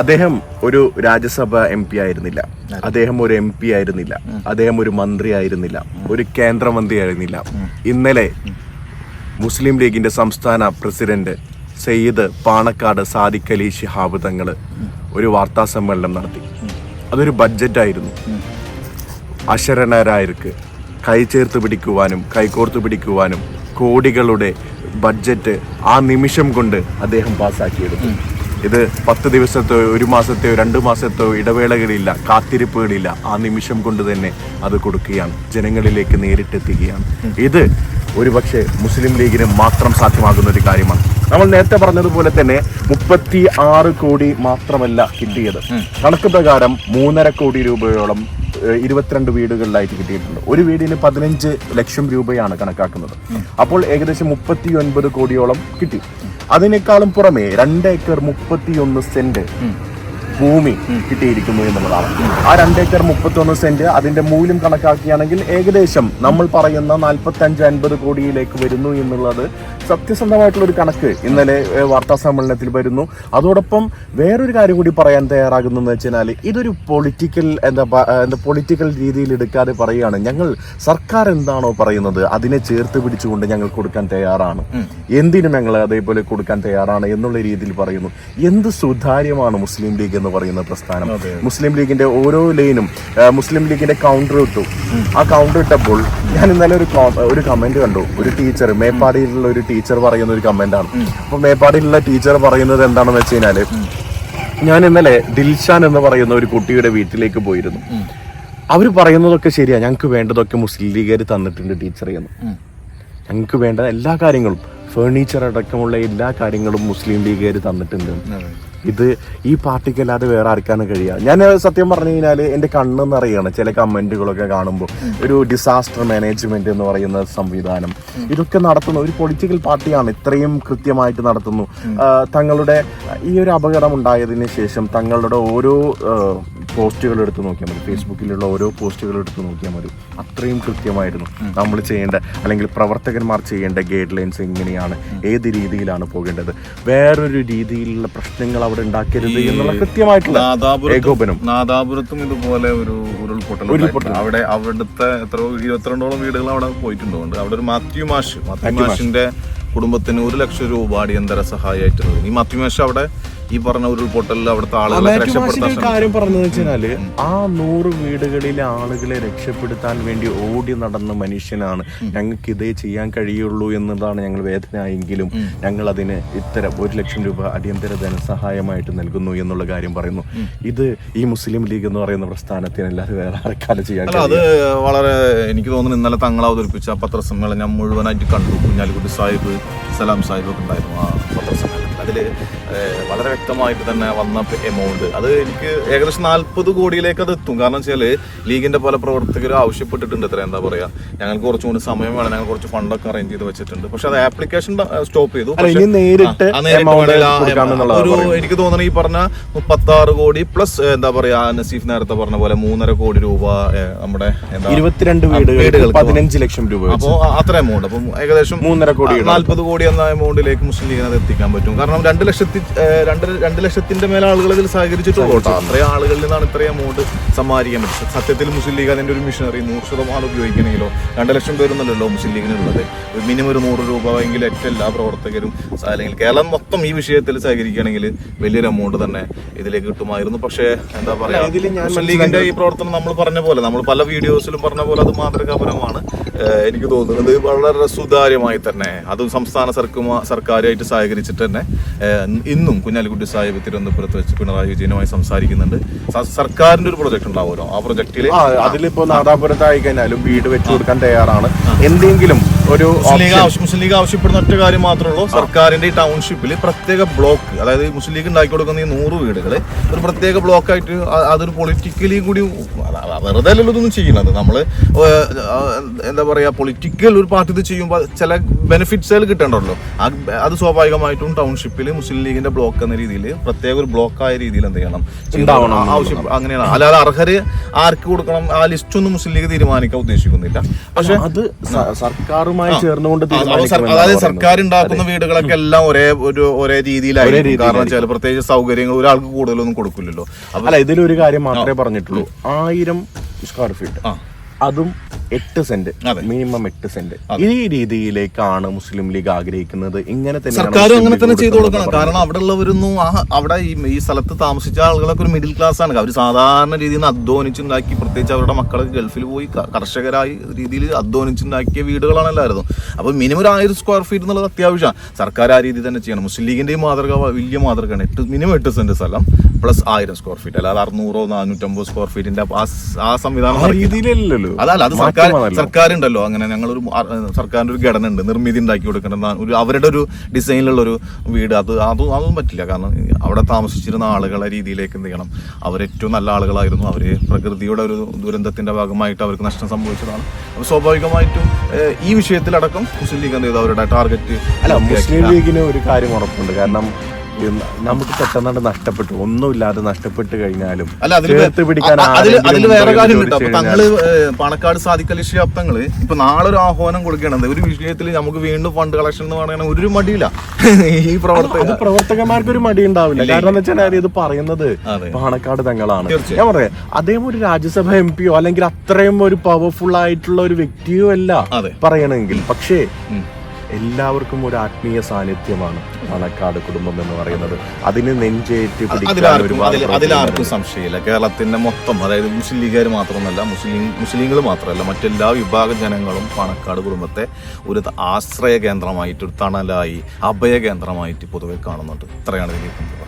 അദ്ദേഹം ഒരു Rajya Sabha M P ആയിരുന്നില്ല. അദ്ദേഹം ഒരു എം പി ആയിരുന്നില്ല. അദ്ദേഹം ഒരു മന്ത്രി ആയിരുന്നില്ല. ഒരു കേന്ദ്രമന്ത്രി ആയിരുന്നില്ല. ഇന്നലെ മുസ്ലിം ലീഗിന്റെ സംസ്ഥാന പ്രസിഡന്റ് സയ്യിദ് പാണക്കാട് സാദിഖ് അലി ഷിഹാബ് തങ്ങൾ ഒരു വാർത്താ സമ്മേളനം നടത്തി. അതൊരു ബഡ്ജറ്റായിരുന്നു. അശരണരായർക്ക് കൈ ചേർത്ത് പിടിക്കുവാനും കൈകോർത്ത് പിടിക്കുവാനും കോടികളുടെ ബഡ്ജറ്റ് ആ നിമിഷം കൊണ്ട് അദ്ദേഹം പാസ്സാക്കിയെടുത്തു ഇത് പത്ത് ദിവസത്തോ ഒരു മാസത്തെയോ രണ്ട് മാസത്തോ ഇടവേളകളില്ല കാത്തിരിപ്പുകളില്ല. ആ നിമിഷം കൊണ്ട് തന്നെ അത് കൊടുക്കുകയാണ്. ജനങ്ങളിലേക്ക് നേരിട്ടെത്തിക്കുകയാണ് ഇത് ഒരുപക്ഷെ മുസ്ലിം ലീഗിന് മാത്രം സാധ്യമാകുന്ന ഒരു കാര്യമാണ്. നമ്മൾ നേരത്തെ പറഞ്ഞതുപോലെ തന്നെ മുപ്പത്തി ആറ് കോടി മാത്രമല്ല കിട്ടിയത്. കണക്ക് പ്രകാരം മൂന്നര കോടി രൂപയോളം ഇരുപത്തിരണ്ട് വീടുകളിലായിട്ട് കിട്ടിയിട്ടുണ്ട്. ഒരു വീടിന് പതിനഞ്ച് ലക്ഷം രൂപയാണ് കണക്കാക്കുന്നത്. അപ്പോൾ ഏകദേശം മുപ്പത്തി ഒൻപത് കോടിയോളം കിട്ടി. അതിനേക്കാളും പുറമെ രണ്ട് ഏക്കർ മുപ്പത്തിയൊന്ന് സെന്റ് ഭൂമി കിട്ടിയിരിക്കുന്നു എന്നുള്ളതാണ്. ആ രണ്ട് ഏക്കർ മുപ്പത്തൊന്ന് സെന്റ് അതിന്റെ മൂല്യം കണക്കാക്കുകയാണെങ്കിൽ ഏകദേശം നമ്മൾ പറയുന്ന നാൽപ്പത്തി അഞ്ച് അൻപത് കോടിയിലേക്ക് വരുന്നു എന്നുള്ളത് സത്യസന്ധമായിട്ടുള്ള ഒരു കണക്ക് ഇന്നലെ വാർത്താ സമ്മേളനത്തിൽ വരുന്നു. അതോടൊപ്പം വേറൊരു കാര്യം കൂടി പറയാൻ തയ്യാറാകുന്നതെന്ന് വെച്ചാൽ ഇതൊരു പൊളിറ്റിക്കൽ എന്താ എന്താ പൊളിറ്റിക്കൽ രീതിയിൽ എടുക്കാതെ പറയുകയാണ്. ഞങ്ങൾ സർക്കാർ എന്താണോ പറയുന്നത് അതിനെ ചേർത്ത് പിടിച്ചുകൊണ്ട് ഞങ്ങൾ കൊടുക്കാൻ തയ്യാറാണ്. എന്തിനും ഞങ്ങൾ അതേപോലെ കൊടുക്കാൻ തയ്യാറാണ് എന്നുള്ള രീതിയിൽ പറയുന്നു. എന്ത് സുതാര്യമാണ് മുസ്ലിം ലീഗ് എന്ന് പറയുന്ന പ്രസ്ഥാനം. മുസ്ലിം ലീഗിന്റെ ഓരോ ലൈനും മുസ്ലിം ലീഗിന്റെ കൗണ്ടർ ഇട്ടു. ആ കൗണ്ടർ ഇട്ടപ്പോൾ ഞാൻ ഇന്നലെ ഒരു ഒരു കമന്റ് കണ്ടു. ഒരു ടീച്ചർ മേപ്പാടിയിലുള്ള ഒരു ടീച്ചർ പറയുന്ന ഒരു കമന്റ് ആണ്. അപ്പൊ മേപ്പാടിയിലുള്ള ടീച്ചർ പറയുന്നത് എന്താണെന്ന് വെച്ച് കഴിഞ്ഞാൽ ഞാൻ ഇന്നലെ ദിൽഷാൻ എന്ന് പറയുന്ന ഒരു കുട്ടിയുടെ വീട്ടിലേക്ക് പോയിരുന്നു. അവർ പറയുന്നതൊക്കെ ശരിയാ. ഞങ്ങൾക്ക് വേണ്ടതൊക്കെ മുസ്ലിം ലീഗുകാർ തന്നിട്ടുണ്ട് ടീച്ചർ എന്ന്. ഞങ്ങൾക്ക് വേണ്ട എല്ലാ കാര്യങ്ങളും ഫേർണിച്ചർ അടക്കമുള്ള എല്ലാ കാര്യങ്ങളും മുസ്ലിം ലീഗുകാർ തന്നിട്ടുണ്ട്. ഇത് ഈ പാർട്ടിക്ക് അല്ലാതെ വേറെ ആർക്കാണ് കഴിയുക ഞാൻ സത്യം പറഞ്ഞു കഴിഞ്ഞാൽ എന്റെ കണ്ണെന്ന് നിറയാണ് ചില കമന്റുകളൊക്കെ കാണുമ്പോൾ ഒരു ഡിസാസ്റ്റർ മാനേജ്മെന്റ് എന്ന് പറയുന്ന സംവിധാനം. ഇതൊക്കെ നടത്തുന്ന ഒരു പൊളിറ്റിക്കൽ പാർട്ടിയാണ് ഇത്രയും കൃത്യമായിട്ട് നടത്തുന്നു. തങ്ങളുടെ ഈ ഒരു അപകടം ഉണ്ടായതിനു ശേഷം തങ്ങളുടെ ഓരോ പോസ്റ്റുകൾ എടുത്ത് നോക്കിയാൽ മതി. ഫേസ്ബുക്കിലുള്ള ഓരോ പോസ്റ്റുകൾ എടുത്ത് നോക്കിയാൽ മതി. അത്രയും കൃത്യമായിരുന്നു നമ്മൾ ചെയ്യേണ്ട അല്ലെങ്കിൽ പ്രവർത്തകന്മാർ ചെയ്യേണ്ട ഗൈഡ് ലൈൻസ് എങ്ങനെയാണ് ഏത് രീതിയിലാണ് പോകേണ്ടത്. വേറൊരു രീതിയിലുള്ള പ്രശ്നങ്ങൾ അവിടെ ഉണ്ടാക്കരുത് എന്നുള്ള കൃത്യമായിട്ടുള്ള ഏകോപനം. നാദാപുരത്തും ഇതുപോലെ ഒരു ഉരുൾപൊട്ടൽ ഉരുൾപൊട്ടൽ. അവിടെ അവിടുത്തെ എത്ര ഇരുപത്തിരണ്ടോളം വീടുകൾ അവിടെ പോയിട്ടുണ്ടോണ്ട് അവിടെ ഒരു മാത്യു മാഷ്. മാത്യു മാഷിന്റെ കുടുംബത്തിന് ഒരു ലക്ഷം രൂപ അടിയന്തര സഹായമായിട്ടുള്ളത് ഈ മാത്യു മാഷ് അവിടെ ഈ പറഞ്ഞ ഉരുൾപൊട്ടലിൽ അവിടുത്തെ ആളുകളെ രക്ഷപ്പെടുത്താൻ കാര്യം പറഞ്ഞു വെച്ചാൽ ആ നൂറ് വീടുകളിലെ ആളുകളെ രക്ഷപ്പെടുത്താൻ വേണ്ടി ഓടി നടന്ന മനുഷ്യനാണ്. ഞങ്ങൾക്ക് ഇതേ ചെയ്യാൻ കഴിയുള്ളൂ എന്നതാണ് ഞങ്ങൾ വേദനയെങ്കിലും ഞങ്ങൾ അതിന് ഇത്തരം ഒരു ലക്ഷം രൂപ അടിയന്തര ധനസഹായമായിട്ട് നൽകുന്നു എന്നുള്ള കാര്യം പറയുന്നു. ഇത് ഈ മുസ്ലിം ലീഗ് എന്ന് പറയുന്ന പ്രസ്ഥാനത്തിന് അല്ലാതെ വേറെ ആർക്കാലും ചെയ്യാൻ അത് വളരെ എനിക്ക് തോന്നുന്നു ഇന്നലെ തങ്ങൾ അവതരിപ്പിച്ച പത്രസമ്മേളനം ഞാൻ മുഴുവനായിട്ട് കണ്ടു. കുഞ്ഞാലിക്കുട്ടി സാഹിബ് സലാം സാഹിബ് ഒക്കെ ഉണ്ടായിരുന്നു ആ പത്രസമ്മേളനത്തിൽ അതിൽ വളരെ വ്യക്തമായിട്ട് തന്നെ വന്ന എമൗണ്ട്. അത് എനിക്ക് ഏകദേശം നാൽപ്പത് കോടിയിലേക്ക് അത് എത്തും. കാരണം വെച്ചാൽ ലീഗിന്റെ പല പ്രവർത്തകരും ആവശ്യപ്പെട്ടിട്ടുണ്ട് എത്ര എന്താ പറയാ. ഞങ്ങൾക്ക് കുറച്ചും കൂടി സമയം വേണം. ഞങ്ങൾ കുറച്ച് ഫണ്ടൊക്കെ അറേഞ്ച് ചെയ്ത് വെച്ചിട്ടുണ്ട്. പക്ഷെ അത് ആപ്ലിക്കേഷൻ സ്റ്റോപ്പ് ചെയ്തു. നേരിട്ട് ഒരു എനിക്ക് തോന്നുന്നത് ഈ പറഞ്ഞ മുപ്പത്തി ആറ് കോടി പ്ലസ് എന്താ പറയാ നസീഫ് നേരത്തെ പറഞ്ഞ പോലെ മൂന്നര കോടി രൂപ നമ്മുടെ ഇരുപത്തിരണ്ട് പതിനഞ്ച് ലക്ഷം രൂപ അപ്പോൾ അത്ര എമൗണ്ട് അപ്പം ഏകദേശം മൂന്നര കോടി നാല്പത് കോടി എന്ന എമൗണ്ടിലേക്ക് മുസ്ലിം ലീഗിന് അത് എത്തിക്കാൻ പറ്റും. കാരണം രണ്ട് ലക്ഷത്തി രണ്ട് രണ്ട് ലക്ഷത്തിന്റെ മേലെ ആളുകൾ ഇതിൽ സഹകരിച്ചിട്ടുള്ളൂ കേട്ടോ. അത്രയും ആളുകളിൽ നിന്നാണ് ഇത്രയും എമൗണ്ട് സമ്മാനിക്കാൻ പറ്റും സത്യത്തിൽ മുസ്ലിം ലീഗ് അതിന്റെ ഒരു മിഷനറി നൂറ് ശതമാനം ഉപയോഗിക്കണമെങ്കിലോ രണ്ട് ലക്ഷം പേരൊന്നുമല്ലല്ലോ മുസ്ലിം ലീഗിനുള്ളത്. മിനിമം ഒരു നൂറ് രൂപ എങ്കിൽ ഏറ്റവും എല്ലാ പ്രവർത്തകരും അല്ലെങ്കിൽ കേരളം മൊത്തം ഈ വിഷയത്തിൽ സഹകരിക്കുകയാണെങ്കിൽ വലിയൊരു എമൗണ്ട് തന്നെ ഇതിലേക്ക് കിട്ടുമായിരുന്നു. പക്ഷേ എന്താ പറയാ ഇതിൽ ഞാൻ മുസ്ലിം ലീഗിന്റെ ഈ പ്രവർത്തനം നമ്മൾ പറഞ്ഞ പോലെ നമ്മൾ പല വീഡിയോസിലും പറഞ്ഞ പോലെ അത് മാതൃകാപരമാണ്. എനിക്ക് തോന്നുന്നത് വളരെ സുതാര്യമായി തന്നെ അതും സംസ്ഥാന സർക്കുമാ സർക്കാരുമായിട്ട് സഹകരിച്ചിട്ട് തന്നെ ഇന്നും കുഞ്ഞാലിക്കുട്ടി സാഹിബ് തിരുവനന്തപുരത്ത് വെച്ച് പിണറായി വിജയനുമായി സംസാരിക്കുന്നുണ്ട്. സർക്കാരിന്റെ ഒരു പ്രൊജക്ട് ഉണ്ടാവുമല്ലോ? ആ പ്രൊജക്റ്റിൽ അതിലിപ്പോ നാദാപുരത്തായി കഴിഞ്ഞാലും വീട് വെച്ചു കൊടുക്കാൻ തയ്യാറാണ്. എന്തെങ്കിലും ഒരു മുസ്ലിം ലീഗ് ആവശ്യം മുസ്ലിം ലീഗ് ആവശ്യപ്പെടുന്ന ഒറ്റ കാര്യം മാത്രമേ ഉള്ളൂ. സർക്കാരിന്റെ ഈ ടൗൺഷിപ്പിൽ പ്രത്യേക ബ്ലോക്ക് അതായത് മുസ്ലിം ലീഗ് ഉണ്ടാക്കി കൊടുക്കുന്ന ഈ നൂറ് വീടുകൾ ഒരു പ്രത്യേക ബ്ലോക്കായിട്ട് അതൊരു പൊളിറ്റിക്കലി കൂടി വെറുതെ അല്ലല്ലോ ഇതൊന്നും ചെയ്യുന്നത്? നമ്മൾ എന്താ പറയുക പൊളിറ്റിക്കൽ ഒരു പാർട്ടി ഇത് ചെയ്യുമ്പോൾ ചില ബെനിഫിറ്റ്സ് അതിൽ കിട്ടേണ്ടല്ലോ. അത് സ്വാഭാവികമായിട്ടും ടൗൺഷിപ്പിൽ മുസ്ലിം ലീഗിന്റെ ബ്ലോക്ക് എന്ന രീതിയിൽ പ്രത്യേക ഒരു ബ്ലോക്കായ രീതിയിൽ എന്ത് ചെയ്യണം? ആവശ്യം അങ്ങനെയാണ്. അല്ലാതെ അർഹര് ആർക്ക് കൊടുക്കണം? ആ ലിസ്റ്റ് ഒന്നും മുസ്ലിം ലീഗ് തീരുമാനിക്കാൻ ഉദ്ദേശിക്കുന്നില്ല. പക്ഷെ അത് സർക്കാരുമായി ചേർന്നുകൊണ്ട് അതായത് സർക്കാർ ഉണ്ടാക്കുന്ന വീടുകളൊക്കെ എല്ലാം ഒരേ ഒരു ഒരേ രീതിയിലായിരിക്കും. കാരണം ചില പ്രത്യേകിച്ച് സൗകര്യങ്ങൾ ഒരാൾക്ക് കൂടുതലൊന്നും കൊടുക്കില്ലല്ലോ. അല്ല ഇതിലൊരു കാര്യം മാത്രമേ പറഞ്ഞിട്ടുള്ളൂ. ആയിരം സ്ക്വയർ ഫീറ്റ്. അതും എട്ട് സെന്റ്. മിനിമം എട്ട് സെന്റ്. ഈ രീതിയിലേക്കാണ് മുസ്ലിം ലീഗ് ആഗ്രഹിക്കുന്നത്. ഇങ്ങനെ തന്നെ സർക്കാരും അങ്ങനെ തന്നെ ചെയ്തു കൊടുക്കണം. കാരണം അവിടെ ഉള്ളവരൊന്നും അവിടെ ഈ സ്ഥലത്ത് താമസിച്ച ആളുകളൊക്കെ ഒരു മിഡിൽ ക്ലാസ് ആണ്. അവർ സാധാരണ രീതിയിൽ നിന്ന് അധ്വാനിച്ചുണ്ടാക്കി പ്രത്യേകിച്ച് അവരുടെ മക്കളൊക്കെ ഗൾഫിൽ പോയി കർഷകരായി രീതിയിൽ അധ്വാനിച്ചുണ്ടാക്കിയ വീടുകളാണ് എല്ലാവരും അപ്പോൾ മിനിമം ഒരു ആയിരം സ്ക്വയർ ഫീറ്റ് എന്നുള്ളത് അത്യാവശ്യമാണ്. സർക്കാർ ആ രീതിയിൽ തന്നെ ചെയ്യണം. മുസ്ലിം ലീഗിന്റെ ഈ മാതൃക വലിയ മാതൃകയാണ്. എട്ട് മിനിമം എട്ട് സെന്റ് സ്ഥലം പ്ലസ് ആയിരം സ്ക്വയർ ഫീറ്റ് അല്ലാതെ അറുന്നൂറോ നാനൂറ്റമ്പത് സ്ക്വയർ ഫീറ്റിന്റെ ആ സംവിധാനം ആ രീതിയിലല്ലല്ലോ. അതല്ല അത് സർക്കാർ. സർക്കാർ ഉണ്ടല്ലോ അങ്ങനെ ഞങ്ങളൊരു ഒരു സർക്കാരിന്റെ ഒരു ഘടന ഉണ്ട് നിർമ്മിതി ഉണ്ടാക്കി കൊടുക്കേണ്ട ഒരു അവരുടെ ഒരു ഡിസൈനിലുള്ള ഒരു വീട്. അത് അത് അതും പറ്റില്ല. കാരണം അവിടെ താമസിച്ചിരുന്ന ആളുകളെ രീതിയിലേക്ക് എന്ത് ചെയ്യണം? അവരേറ്റവും നല്ല ആളുകളായിരുന്നു. അവർ പ്രകൃതിയുടെ ഒരു ദുരന്തത്തിന്റെ ഭാഗമായിട്ട് അവർക്ക് നഷ്ടം സംഭവിച്ചതാണ്. അപ്പോൾ സ്വാഭാവികമായിട്ടും ഈ വിഷയത്തിലടക്കം മുസ്ലിം ലീഗ് എന്ത് ചെയ്തു? അവരുടെ ടാർഗറ്റ് അല്ല മുസ്ലിം ലീഗിന് ഒരു കാര്യം ഉറപ്പുണ്ട്. കാരണം നമുക്ക് പെട്ടെന്നാണ്ട് നഷ്ടപ്പെട്ടു. ഒന്നുമില്ലാതെ നഷ്ടപ്പെട്ട് കഴിഞ്ഞാലും ചേർത്ത് പിടിക്കാൻ അതിൽ വേറെ കാര്യം തങ്ങൾ പണക്കാട് സാധിക്കലി ശാബ്ദങ്ങൾ ഇപ്പൊ നാളെ ഒരു ആഹ്വാനം കൊടുക്കണത് ഒരു വിഷയത്തിൽ നമുക്ക് വീണ്ടും ഫണ്ട് കളക്ഷൻ എന്ന് പറയണ ഒരു മടിയില്ല. ഈ പ്രവർത്തക പ്രവർത്തകന്മാർക്ക് ഒരു മടി ഉണ്ടാവില്ല. കാരണം വെച്ചാൽ ഇത് പറയുന്നത് പണക്കാട് തങ്ങളാണ്. ഞാൻ പറയാം അദ്ദേഹം ഒരു രാജ്യസഭ എം പിയോ അല്ലെങ്കിൽ അത്രയും ഒരു പവർഫുൾ ആയിട്ടുള്ള ഒരു വ്യക്തിയോ അല്ല പറയണമെങ്കിൽ. പക്ഷേ. എല്ലാവർക്കും ഒരു ആത്മീയ സാന്നിധ്യമാണ് മണക്കാട് കുടുംബം എന്ന് പറയുന്നത്. അതിന് നെഞ്ചേറ്റ് അതിലാർക്കും സംശയമില്ല. കേരളത്തിന്റെ മൊത്തം അതായത് മുസ്ലിം ലീഗുകാർ മാത്രമല്ല മുസ്ലിം മുസ്ലിങ്ങൾ മാത്രമല്ല മറ്റെല്ലാ വിഭാഗ ജനങ്ങളും പണക്കാട് കുടുംബത്തെ ഒരു ആശ്രയ കേന്ദ്രമായിട്ട് ഒരു തണലായി അഭയ കേന്ദ്രമായിട്ട് പൊതുവെ കാണുന്നുണ്ട്. ഇത്രയാണ് ഇതിലേക്ക്